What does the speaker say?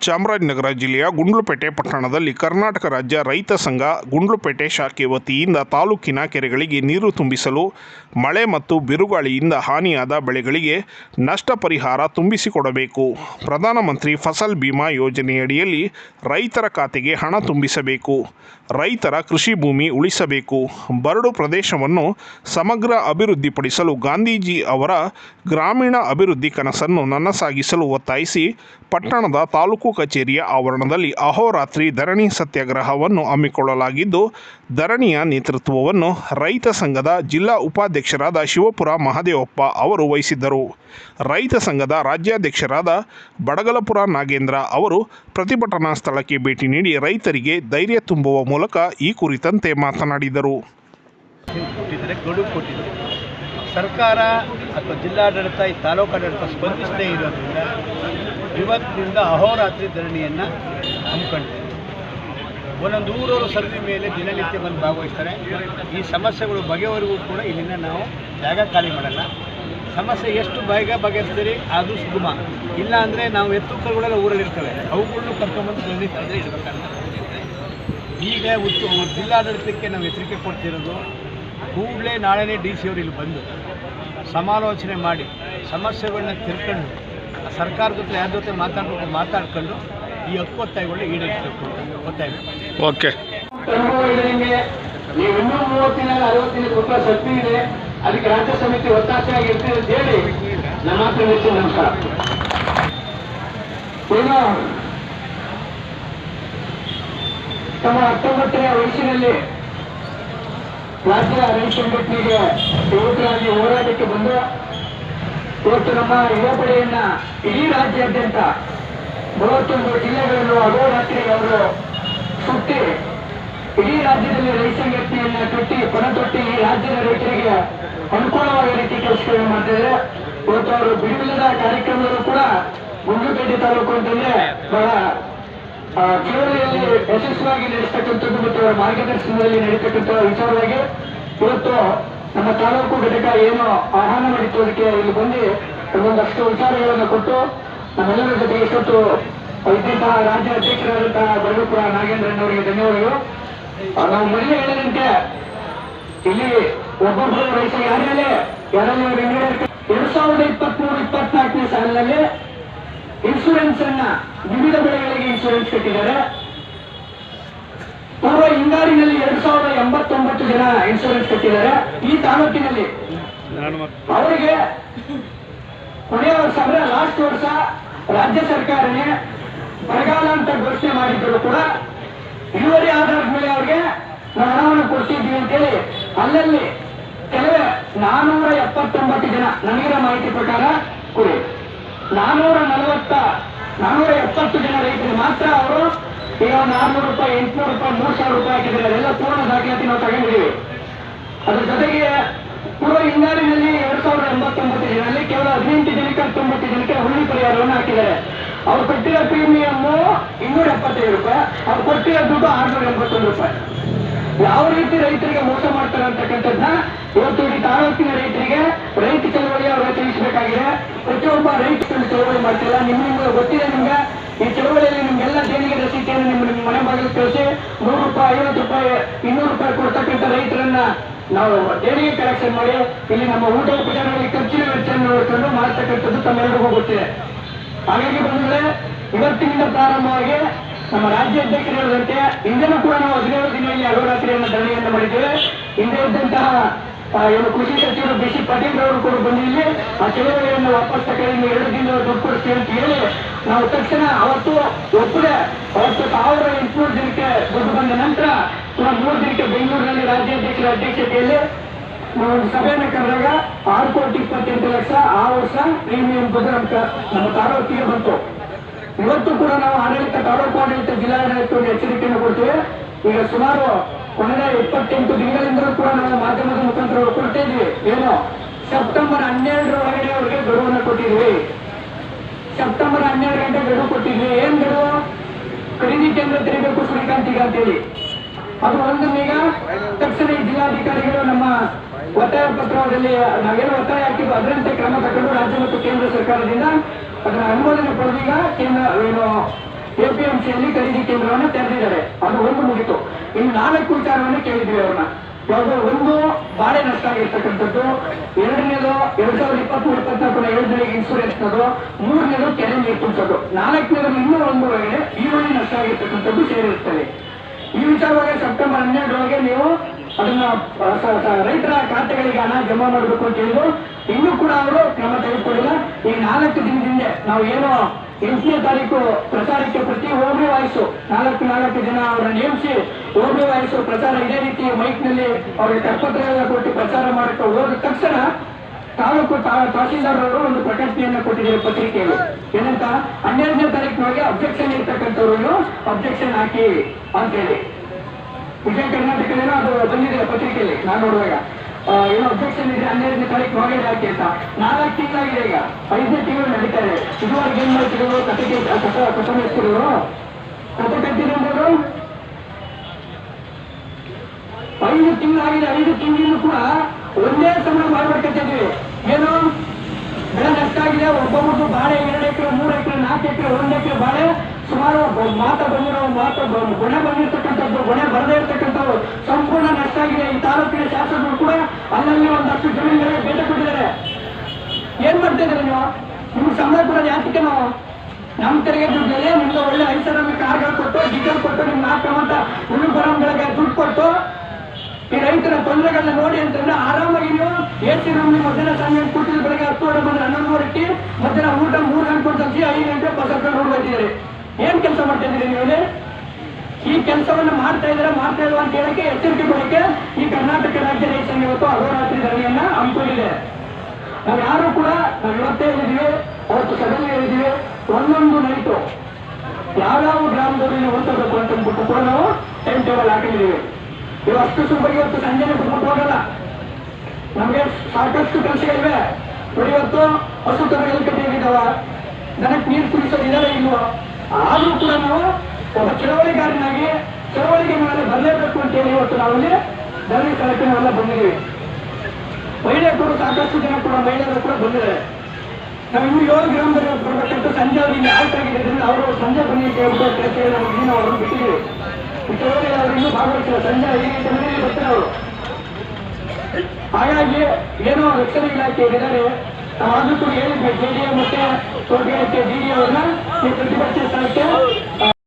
ಚಾಮರಾಜನಗರ ಜಿಲ್ಲೆಯ ಗುಂಡ್ಲುಪೇಟೆ ಪಟ್ಟಣದಲ್ಲಿ ಕರ್ನಾಟಕ ರಾಜ್ಯ ರೈತ ಸಂಘ ಗುಂಡ್ಲುಪೇಟೆ ಶಾಖೆ ವತಿಯಿಂದ ತಾಲೂಕಿನ ಕೆರೆಗಳಿಗೆ ನೀರು ತುಂಬಿಸಲು ಮಳೆ ಮತ್ತು ಬಿರುಗಾಳಿಯಿಂದ ಹಾನಿಯಾದ ಬೆಳೆಗಳಿಗೆ ನಷ್ಟ ಪರಿಹಾರ ತುಂಬಿಸಿಕೊಡಬೇಕು. ಪ್ರಧಾನಮಂತ್ರಿ ಫಸಲ್ ಬಿಮಾ ಯೋಜನೆಯಡಿಯಲ್ಲಿ ರೈತರ ಖಾತೆಗೆ ಹಣ ತುಂಬಿಸಬೇಕು. ರೈತರ ಕೃಷಿ ಭೂಮಿ ಉಳಿಸಬೇಕು. ಬರಡು ಪ್ರದೇಶವನ್ನು ಸಮಗ್ರ ಅಭಿವೃದ್ಧಿಪಡಿಸಲು ಗಾಂಧೀಜಿ ಅವರ ಗ್ರಾಮೀಣ ಅಭಿವೃದ್ಧಿ ಕನಸನ್ನು ನನಸಾಗಿಸಲು ಒತ್ತಾಯಿಸಿ ಪಟ್ಟಣದ ತಾಲೂಕು ಕಚೇರಿಯ ಆವರಣದಲ್ಲಿ ಅಹೋರಾತ್ರಿ ಧರಣಿ ಸತ್ಯಾಗ್ರಹವನ್ನು ಹಮ್ಮಿಕೊಳ್ಳಲಾಗಿದ್ದು, ಧರಣಿಯ ನೇತೃತ್ವವನ್ನು ರೈತ ಸಂಘದ ಜಿಲ್ಲಾ ಉಪಾಧ್ಯಕ್ಷರಾದ ಶಿವಪುರ ಮಹದೇವಪ್ಪ ಅವರು ವಹಿಸಿದ್ದರು. ರೈತ ಸಂಘದ ರಾಜ್ಯಾಧ್ಯಕ್ಷರಾದ ಬಡಗಲಪುರ ನಾಗೇಂದ್ರ ಅವರು ಪ್ರತಿಭಟನಾ ಸ್ಥಳಕ್ಕೆ ಭೇಟಿ ನೀಡಿ ರೈತರಿಗೆ ಧೈರ್ಯ ತುಂಬುವ ಮೂಲಕ ಈ ಕುರಿತಂತೆ ಮಾತನಾಡಿದರು. ಸರ್ಕಾರ ಅಥವಾ ಜಿಲ್ಲಾಡಳಿತ, ಈ ತಾಲೂಕಾಡಳಿತ ಸ್ಪಂದಿಸದೇ ಇರೋದ್ರಿಂದ ಇವತ್ತಿನಿಂದ ಅಹೋರಾತ್ರಿ ಧರಣಿಯನ್ನು ಹಮ್ಮಿಕೊಂಡಿದೆ ಒಂದೊಂದು ಊರವರು ಸರ್ವೆ ಮೇಲೆ ದಿನನಿತ್ಯ ಬಂದು ಭಾಗವಹಿಸ್ತಾರೆ. ಈ ಸಮಸ್ಯೆಗಳು ಬಗೆವರೆಗೂ ಕೂಡ ಇಲ್ಲಿಂದ ನಾವು ಜಾಗ ಖಾಲಿ ಮಾಡಲ್ಲ. ಸಮಸ್ಯೆ ಎಷ್ಟು ಬೇಗ ಬಗೆಹರಿಸ್ತೀರಿ, ಅದು ಸುಗಮ. ಇಲ್ಲ ಅಂದರೆ ನಾವು ಎತ್ತು ಕರುಗಳೆಲ್ಲ ಊರಲ್ಲಿರ್ತವೆ ಅವುಗಳನ್ನು ಕರ್ಕೊಂಬಂದು ಧರಣಿ ತಂದರೆ ಇಡಬೇಕಂತ ಈಗ ಉತ್ತು ಜಿಲ್ಲಾಡಳಿತಕ್ಕೆ ನಾವು ಎಚ್ಚರಿಕೆ ಕೊಡ್ತಿರೋದು, ಕೂಡಲೇ ನಾಳೆನೇ ಡಿ ಸಿ ಅವರು ಇಲ್ಲಿ ಬಂದು ಸಮಾಲೋಚನೆ ಮಾಡಿ ಸಮಸ್ಯೆಗಳನ್ನ ತಿಳ್ಕೊಂಡು ಆ ಸರ್ಕಾರದ ಜೊತೆ ಯಾರ ಜೊತೆ ಮಾತಾಡಬೇಕು ಮಾತಾಡ್ಕೊಂಡು ಈ ಹಕ್ಕೊತ್ತಾಯಗಳನ್ನ ಈಡೇರಿಸಬೇಕು ಅಂತ ಒತ್ತಾಯ ಓಕೆ. ನೀವು ಇನ್ನೂ ಮೂವತ್ತಿನ ಅರವತ್ತಿನ ರೂಪಾಯಿ ಶಕ್ತಿ ಇದೆ. ಅದಕ್ಕೆ ರಾಜ್ಯ ಸಮಿತಿ ಒತ್ತಾಸೆಯಾಗಿ ಅಂತ ಹೇಳಿ ನಮ್ಮ ಹತ್ರ ನಿಲ್ಲಿಸ್ತೀನಿ ನಮಸ್ಕಾರ. ಏನು ತಮ್ಮ ಹತ್ತೊಂಬತ್ತನೇ ವಯಸ್ಸಿನಲ್ಲಿ ರಾಜ್ಯ ರೈತ ಸಂಘಟನೆಗೆ ಯುವಕರಾಗಿ ಹೋರಾಟಕ್ಕೆ ಬಂದು ಇವತ್ತು ನಮ್ಮ ಯುವಪಡೆಯನ್ನ ಇಡೀ ರಾಜ್ಯಾದ್ಯಂತ ಮೂವತ್ತೊಂದು ಜಿಲ್ಲೆಗಳನ್ನು ಅಹೋರಾತ್ರಿ ಅವರು ಸುತ್ತಿ ಇಡೀ ರಾಜ್ಯದಲ್ಲಿ ರೈತ ಸಂಘಟನೆಯನ್ನ ಕಟ್ಟಿ ಪಣ ತೊಟ್ಟಿ ಈ ರಾಜ್ಯದ ರೈತರಿಗೆ ಅನುಕೂಲವಾದ ರೀತಿ ಕೆಲಸಗಳನ್ನು ಮಾಡ್ತಿದ್ದಾರೆ ಇವತ್ತು ಅವರು ಬಿಡುವಿಲ್ಲದ ಕಾರ್ಯಕ್ರಮಗಳು ಕೂಡ ಗುಂಡ್ಲುಪೇಟೆ ತಾಲೂಕು ಅಂತಂದ್ರೆ ಬಹಳ ಚಳವಳಿಯಲ್ಲಿ ಯಶಸ್ವಿಯಾಗಿ ನಡೆಸ್ತಕ್ಕಂಥದ್ದು ಮತ್ತು ಅವರ ಮಾರ್ಗದರ್ಶನದಲ್ಲಿ ನಡೀತಕ್ಕಂಥ ವಿಚಾರವಾಗಿ ಇವತ್ತು ನಮ್ಮ ತಾಲೂಕು ಘಟಕ ಏನು ಆಹ್ವಾನ ಮಾಡಿತ್ತು ಅದಕ್ಕೆ ಇಲ್ಲಿ ಬಂದು ಒಂದಷ್ಟು ವಿಚಾರಗಳನ್ನು ಕೊಟ್ಟು ನಮ್ಮೆಲ್ಲರ ಜೊತೆ ಇಷ್ಟೊತ್ತು ಇದ್ದಂತಹ ರಾಜ್ಯ ಅಧ್ಯಕ್ಷರಾದಂತಹ ಬಡಗುಪುರ ನಾಗೇಂದ್ರನ್ ಅವರಿಗೆ ಧನ್ಯವಾದಗಳು ನಾವು ಮೊದಲೇ ಹೇಳಿದಂತೆ ಇಲ್ಲಿ ಒಬ್ಬೊಬ್ಬರು ವಯಸ್ಸು ಯಾರ್ಯಾರೇ, ಯಾರಲ್ಲಿ ಎರಡ್ ಸಾವಿರದ ಇಪ್ಪತ್ಮೂರು, ಇಪ್ಪತ್ನಾಲ್ಕನೇ ಸಾಲಿನಲ್ಲಿ ಇನ್ಶೂರೆನ್ಸ್ ಅನ್ನ ವಿವಿಧ ಬೆಳೆಗಳಿಗೆ ಇನ್ಶೂರೆನ್ಸ್ ಕಟ್ಟಿದ್ದಾರೆ. ಪೂರ್ವ ಹಿಂಗಾರಿನಲ್ಲಿ ಎರಡ್ ಸಾವಿರದ ಎಂಬತ್ತೊಂಬತ್ತು ಜನ ಇನ್ಶೂರೆನ್ಸ್ ಕೊಟ್ಟಿದ್ದಾರೆ. ಈ ತಾಲೂಕಿನಲ್ಲಿ ಅವರಿಗೆ ಕೊನೆಯ ವರ್ಷ ಅಂದ್ರೆ ಲಾಸ್ಟ್ ವರ್ಷ ರಾಜ್ಯ ಸರ್ಕಾರನೇ ಬರಗಾಲ ಅಂತ ಘೋಷಣೆ ಮಾಡಿದ್ರು ಕೂಡ ಇಳುವರಿ ಆಧಾರದ ಮೇಲೆ ಅವರಿಗೆ ನಾವು ಹಣವನ್ನು ಕೊಡ್ತಿದ್ವಿ ಅಂತೇಳಿ ಅಲ್ಲಲ್ಲಿ ಕೆಲವೇ ನಾನೂರ ಎಪ್ಪತ್ತೊಂಬತ್ತು ಜನ ನನಗಿರೋ ಮಾಹಿತಿ ಪ್ರಕಾರ ಕುರಿ ನಾನೂರ ನಲವತ್ತ ನಾನೂರ ಎಪ್ಪತ್ತು ಜನ ರೈತರು ಮಾತ್ರ ಅವರು ಈಗ ನಾನ್ನೂರು ರೂಪಾಯಿ, ಎಂಟುನೂರು ರೂಪಾಯಿ, ಮೂರು ಸಾವಿರ ರೂಪಾಯಿ ಹಾಕಿದ್ರೆ ಅದೆಲ್ಲ ಪೂರ್ಣ ದಾಖಲಾತಿ ನಾವು ತಗೊಂಡಿದ್ದೀವಿ. ಅದ್ರ ಜೊತೆಗೆ ಪೂರ್ವ ಹಿಂಗಾರಿನಲ್ಲಿ ಎರಡ್ ಸಾವಿರದ ಎಂಬತ್ತೊಂಬತ್ತು ಜನರಲ್ಲಿ ಕೇವಲ ಹದಿನೆಂಟು ಜನಕ್ಕೆ ಹತ್ತೊಂಬತ್ತು ಜನಕ್ಕೆ ಹುಳಿ ಪರಿಹಾರವನ್ನು ಹಾಕಿದ್ದಾರೆ. ಅವ್ರು ಕೊಟ್ಟಿರೋ ಪ್ರೀಮಿಯಮ್ ಇನ್ನೂರ ಎಪ್ಪತ್ತೈದು ರೂಪಾಯಿ, ಅವ್ರು ಕೊಟ್ಟಿರೋ ದುಡ್ಡು ಆರ್ನೂರ ಎಂಬತ್ತೊಂದು ರೂಪಾಯಿ. ಯಾವ ರೀತಿ ರೈತರಿಗೆ ಮೋಸ ಮಾಡ್ತಾರೆ ಅಂತಕ್ಕಂಥದ್ದನ್ನ ಇವತ್ತು ಇಡೀ ತಾಲೂಕಿನ ರೈತರಿಗೆ ರೈತ ಚಳವಳಿ ಅವರ ತಿಳಿಸಬೇಕಾಗಿದೆ. ಪ್ರತಿಯೊಬ್ಬ ರೈತ ಚಳವಳಿ ಮಾಡ್ತಿಲ್ಲ. ನಿಮ್ ನಿಮ್ಗೆ ಗೊತ್ತಿದೆ ನಿಮ್ಗೆ. ಈ ಚಳವಳಿಯಲ್ಲಿ ನಿಮ್ಗೆಲ್ಲ ದೇಣಿಗೆ ರಸೀತಿಯನ್ನು ನಿಮ್ಮ ಕಳಿಸಿ ನೂರು ರೂಪಾಯಿ, ಐವತ್ತು ರೂಪಾಯಿ, ಇನ್ನೂರು ರೂಪಾಯಿ ಕೊಡ್ತಕ್ಕಂಥ ರೈತರನ್ನ ನಾವು ದೇಣಿಗೆ ಕಲೆಕ್ಷನ್ ಮಾಡಿ, ಇಲ್ಲಿ ನಮ್ಮ ಊಟ ಉಪಚಾರಗಳಿಗೆ ಖರ್ಚಿನ ವೆಚ್ಚವನ್ನು ನೋಡಿಕೊಂಡು ಮಾಡ್ತಕ್ಕಂಥದ್ದು ತಮ್ಮೆಲ್ಲರಿಗೂ ಗೊತ್ತಿದೆ ಹಾಗಾಗಿ ಬಂದ್ರೆ ಇವತ್ತಿನಿಂದ ಪ್ರಾರಂಭವಾಗಿ ನಮ್ಮ ರಾಜ್ಯ ಅಧ್ಯಕ್ಷರು ಹೇಳಿದಂತೆ, ಇಂದನೂ ಕೂಡ ನಾವು ಹದಿನೇಳು ದಿನದಲ್ಲಿ ಅಹೋರಾತ್ರಿಯನ್ನು ಧರಣಿಯನ್ನು ಮಾಡಿದ್ದೇವೆ. ಹಿಂದೆ ಇದ್ದಂತಹ ಇವರು ಕೃಷಿ ಸಚಿವರು ಬಿ ಸಿ ಪಾಟೀಲ್ ಅವರು ಕೂಡ ಬಂದಿಲ್ಲಿ ಆ ಚಳವಳಿಯನ್ನು ವಾಪಸ್ ತಕ್ಕ ಎರಡು ದಿನ ದುಡ್ಡು ಕೊಡ್ತೀವಿ ಅಂತ ಹೇಳಿ ನಾವು ತಕ್ಷಣ ಅವತ್ತು ಒಪ್ಪದೆ ಅವತ್ತು ಸಾವಿರದ ಎಂಟುನೂರು ದಿನಕ್ಕೆ ದುಡ್ಡು ಬಂದ ಪುನಃ ಮೂರು ದಿನಕ್ಕೆ ಬೆಂಗಳೂರಿನಲ್ಲಿ ರಾಜ್ಯಾಧ್ಯಕ್ಷರ ಅಧ್ಯಕ್ಷತೆಯಲ್ಲಿ ನಾವು ಒಂದು ಸಭೆಯನ್ನು ಕರೆದಾಗ ಆರು ಕೋಟಿ ಇಪ್ಪತ್ತೆಂಟು ಲಕ್ಷ ಆ ವರ್ಷ ಪ್ರೀಮಿಯಂ ಬಂದು ನಮ್ಮ ತಾಲೂಕಿಗೆ ಬಂತು. ಇವತ್ತು ಕೂಡ ನಾವು ಆಡಳಿತ, ತಾಲೂಕು ಆಡಳಿತ ಜಿಲ್ಲಾಡಳಿತವನ್ನು ಎಚ್ಚರಿಕೆಯನ್ನು ಕೊಡ್ತೇವೆ. ಈಗ ಸುಮಾರು ಕೊನೆಯ ಇಪ್ಪತ್ತೆಂಟು ದಿನಗಳಿಂದಲೂ ಕೂಡ ನಾವು ಮಾಧ್ಯಮದ ಮುಖಾಂತರ ಕೊಡ್ತಾ ಇದ್ವಿ ಏನು? ಸೆಪ್ಟೆಂಬರ್ ಹನ್ನೆರಡರ ಒಳಗಡೆ ಅವರಿಗೆ ಗಡುವನ್ನು ಕೊಟ್ಟಿದ್ವಿ ಸೆಪ್ಟೆಂಬರ್ ಹನ್ನೆರಡು ಗಂಟೆ ಗಡುವು ಕೊಟ್ಟಿದ್ವಿ ಏನ್ ಗಡುವು? ಖರೀದಿ ಕೇಂದ್ರ ತೆರಿಬೇಕು ಸೂರ್ಯಕಾಂತಿಗೆ ಅಂತೇಳಿ. ಅದು ಒಂದು ಈಗ ತಕ್ಷಣ ಜಿಲ್ಲಾಧಿಕಾರಿಗಳು ನಮ್ಮ ಒತ್ತಾಯ ಪತ್ರದಲ್ಲಿ ನಾವೇನು ಒತ್ತಾಯ ಆಕ್ಟಿವ್ ಅದರಂತೆ ಕ್ರಮ ತಗೊಂಡು ರಾಜ್ಯ ಮತ್ತು ಕೇಂದ್ರ ಸರ್ಕಾರದಿಂದ ಅದರ ಅನುಮೋದನೆ ಪಡೆದೀಗ ಕೇಂದ್ರ, ಏನು ಎಪಿಎಂಸಿಯಲ್ಲಿ ಖರೀದಿ ಕೇಂದ್ರವನ್ನು ತೆರೆದಿದ್ದಾರೆ. ಅದು ಒಂದು ಮುಗಿತು. ಇನ್ನು ನಾಲ್ಕು ವಿಚಾರವನ್ನು ಕೇಳಿದ್ವಿ ಅವ್ರನ್ನ. ಯಾವುದು ಒಂದು ಬಾಳೆ ನಷ್ಟ ಆಗಿರ್ತಕ್ಕಂಥದ್ದು, ಎರಡನೇದು ಎರಡ್ ಸಾವಿರದ ಇಪ್ಪತ್ಮೂರು ಇಪ್ಪತ್ನಾಲ್ಕರ ಯೋಜನೆಗೆ ಇನ್ಸೂರೆನ್ಸ್ ನದು, ಮೂರನೇದು ಕೆರೆ ನೀರು ನಾಲ್ಕನೇದು ಇನ್ನೂ ಒಂದು ವೇಳೆ ಈರುಳ್ಳಿ ನಷ್ಟ ಆಗಿರ್ತಕ್ಕಂಥದ್ದು ಸೇರಿರುತ್ತದೆ. ಈ ವಿಚಾರವಾಗಿ ಸೆಪ್ಟೆಂಬರ್ ಹನ್ನೆರಡರೊಳಗೆ ನೀವು ಅದನ್ನ ರೈತರ ಖಾತೆಗಳಿಗೆ ಹಣ ಜಮಾ ಮಾಡಬೇಕು ಅಂತ ಹೇಳಿದ್ರು. ಇನ್ನೂ ಕೂಡ ಅವರು ಕ್ರಮ ತೆಗೆದುಕೊಂಡಿಲ್ಲ. ಈ ನಾಲ್ಕು ದಿನದಿಂದ ನಾವು ಏನು ಎಂಟನೇ ತಾರೀಕು ಪ್ರಚಾರಕ್ಕೆ ಪ್ರತಿ ಹೋಬಳಿ ವಾಯ್ಸು, ನಾಲ್ಕು ನಾಲ್ಕು ಜನ ಅವರನ್ನು ನೇಮಿಸಿ ಹೋಬಳಿ ವಾಯ್ಸು ಪ್ರಚಾರ ಇದೇ ರೀತಿ ಮೈಕ್ನಲ್ಲಿ ಅವರಿಗೆ ಕರಪತ್ರಗಳನ್ನ ಕೊಟ್ಟು ಪ್ರಚಾರ ಮಾಡಕ್ಕೆ ಹೋದ ತಕ್ಷಣ ತಾಲೂಕು ತಹಸೀಲ್ದಾರ್ ಒಂದು ಪ್ರಕಟಣೆಯನ್ನು ಕೊಟ್ಟಿದ್ದಾರೆ ಪತ್ರಿಕೆಯಲ್ಲಿ. ಏನಂತ? ಹನ್ನೆರಡನೇ ತಾರೀಕಿನೊಳಗೆ ಅಬ್ಜೆಕ್ಷನ್ ಇರ್ತಕ್ಕಂಥವ್ರನ್ನು ಅಬ್ಜೆಕ್ಷನ್ ಹಾಕಿ ಅಂತ ಹೇಳಿ ವಿಜಯ ಕರ್ನಾಟಕದೇನೋ ಅದು ಬಂದಿದೆ ಪತ್ರಿಕೆಯಲ್ಲಿ, ನಾನು ನೋಡುವಾಗ. ಏನು ಅಬ್ಜೆಕ್ಷನ್ ಇದೆ, ಹನ್ನೆರಡನೇ ತಾರೀಕು ಹೋಗಿ ಹಾಕಿ ಅಂತ. ನಾಲ್ಕು ತಿಂಗಳಾಗಿದೆ ಈಗ. ಐದನೇ ತಿಂಗಳು ನಡೀತಾರೆ. ಇದೆ ಇದುವರೆಗೆ ಏನ್ ಮಾಡ್ತಿರೋರು ಕಥೆಗೆ ಕಥ ಕಥ ನಡೆಸ್ತಿರೋರು ಕಥೆ ಕಟ್ಟಿರೋರು ಐದು ತಿಂಗಳಾಗಿದೆ, ಐದು ತಿಂಗಳಿಂದ ಕೂಡ ಒಂದೇ ಸಮಯ ಮಾಡ್ಬೇಕಂತಿದ್ವಿ ಏನು ಬೆಳೆ ನಷ್ಟ ಆಗಿದೆ ಒಬ್ಬೊಬ್ಬರು ಬಾಳೆ ಎರಡು ಎಕರೆ, ಮೂರು ಎಕರೆ, ನಾಲ್ಕು ಎಕರೆ, ಒಂದು ಎಕರೆ ಬಾಳೆ, ಸುಮಾರು ಮಾತ ಬಂದಿರೋ ಮಾತ ಗುಣ ಬಂದಿರತಕ್ಕಂಥದ್ದು, ಗುಣ ಬರದೇ ಇರತಕ್ಕಂಥದ್ದು ಸಂಪೂರ್ಣ ನಷ್ಟ ಆಗಿದೆ. ಈ ತಾಲೂಕಿನ ಶಾಸಕರು ಕೂಡ ಅಲ್ಲಲ್ಲಿ ಒಂದಷ್ಟು ಜಮೀನುಗಳಿಗೆ ಭೇಟಿ ಕೊಟ್ಟಿದ್ದಾರೆ. ಏನ್ ಮಾಡ್ತಾ ಇದ್ದಾರೆ ನೀವು? ನಿಮ್ಗೆ ಸಂಬಳ ಕೂಡ ಯಾತಕ್ಕೆ ನಾವು? ನಮ್ಮ ತೆರಿಗೆ ದುಡ್ಡಲ್ಲೇ ನಿಮ್ಗೆ ಒಳ್ಳೆ ಐಷಾರಾಮಿ ಕಾರ್ಗಳು ಕೊಟ್ಟು ಡೀಸೆಲ್ ಕೊಟ್ಟು ನಿಮ್ ನಾಲ್ಕು ಅಂತ ಹುಲ್ಲು ಬರೋಂಗಳಿಗೆ ದುಡ್ಡು ಕೊಟ್ಟು ಈ ರೈತರ ತೊಂದರೆಗಳನ್ನ ನೋಡಿ ಅಂತಂದ್ರೆ ಆರಾಮಾಗಿ ನೀವು ನಮ್ಗೆ ಮಧ್ಯಾಹ್ನ ಸಂಜೆ ಕೊಟ್ಟಿದ್ದು ಬೆಳಗ್ಗೆ ಹತ್ತುವರೆ ಬಂದ್ರೆ ಹನ್ನೊಂದು ಮೂರಕ್ಕೆ ಮಧ್ಯಾಹ್ನ ಊಟ ಮೂರು ಗಂಟೆ ಕೊಟ್ಟು ಐದು ಗಂಟೆ ಬಸ್ ಹತ್ಕೊಂಡು ಹೋಗ್ತಿದ್ದೀರಿ ಏನ್ ಕೆಲಸ ಮಾಡ್ತಾ ಇದ್ದೀರಿ ನೀವು ಈ ಕೆಲಸವನ್ನು ಮಾಡ್ತಾ ಇದ್ರೆ ಮಾಡ್ತಾ ಇಲ್ವಾ ಅಂತ ಹೇಳಕ್ಕೆ ಎಚ್ಚರಿಕೆ ಕೊಡಕ್ಕೆ ಈ ಕರ್ನಾಟಕ ರಾಜ್ಯ ರೈತ ಸಂಘ ಇವತ್ತು ಅಹೋರಾತ್ರಿ ಧರಣಿಯನ್ನ ಹಮ್ಮಿಕೊಂಡಿದೆ. ನಾವು ಯಾರು ಕೂಡ ನಾವು ಇವತ್ತೇ ಹೇಳಿದೀವಿ, ಅವತ್ತು ಸಭೆಯಲ್ಲಿ ಹೇಳಿದೀವಿ, ಒಂದೊಂದು ನೈಟು. ಯಾವ್ಯಾವ ಗ್ರಾಮದಲ್ಲಿ ಹೊಂದಬೇಕು ಅಂತ ಅಂದ್ಬಿಟ್ಟು ಕೂಡ ನಾವು ಟೈಮ್ ಟೇಬಲ್ ಹಾಕಿದ್ದೀವಿ. ಇವು ಅಷ್ಟು ಸುಬ್ಬಗೆ ಇವತ್ತು ಸಂಜೆನೆ ಸುಮ್ಮನೆ ಹೋಗಲ್ಲ. ನಮಗೆ ಸಾಕಷ್ಟು ಕೆಲಸಗಳಿವೆ ನೋಡಿ, ಇವತ್ತು ಹಸು ಕರುಗಳು ಕಟ್ಟಿದ್ದಾವ ದನಕ್ಕೆ ನೀರು ಕುಡಿಸೋದು ಇದಾರೆ ಇಲ್ವೋ? ಆದರೂ ಕೂಡ ನಾವು ಒಬ್ಬ ಚಳವಳಿಗಾರನಾಗಿ ಚಳವಳಿಗೆ ಮೇಲೆ ಬರಲೇಬೇಕು ಅಂತ ಹೇಳಿ ಇವತ್ತು ನಾವಲ್ಲಿ ಧರಣಿ ಸ್ಥಳಕ್ಕೆ ನಾವೆಲ್ಲ ಬಂದಿದ್ದೀವಿ. ಮಹಿಳೆಯರು ಸಾಕಷ್ಟು ಜನ ಕೂಡ, ಮಹಿಳೆಯರು ಕೂಡ ಬಂದಿದ್ದಾರೆ. ನಾವು ಇನ್ನು ಏಳು ಗ್ರಾಮದಲ್ಲಿ ಬರ್ಬೇಕಂತ ಸಂಜೆ ಅವ್ರಿಗೆ ಆಯ್ತು ಆಗಿದೆ ಅವರು ಸಂಜೆ ಬನ್ನಿ ಕೆಲಸ ನಾವು ಅವ್ರನ್ನ ಬಿಟ್ಟಿದ್ದೀವಿ. ಇನ್ನೂ ಭಾಗವಹಿಸಿಲ್ಲ ಸಂಜೆ ಐದು ಗಂಟೆ ಬರ್ತಾರೆ ಅವರು ಹಾಗಾಗಿ ಏನೋ ರಕ್ಷಣೆ ಇಲಾಖೆ ಇದ್ದಾರೆ. ನಾವಾದ್ರೂ ಕೂಡ ಹೇಳಿದ್ವಿ. ಜೆಡಿಎ ಮತ್ತೆ ತೋಟಗಾರಿಕೆ ಡಿ ಡಿ ಅವ್ರನ್ನ ಸ್ಥಳಕ್ಕೆ ಆ,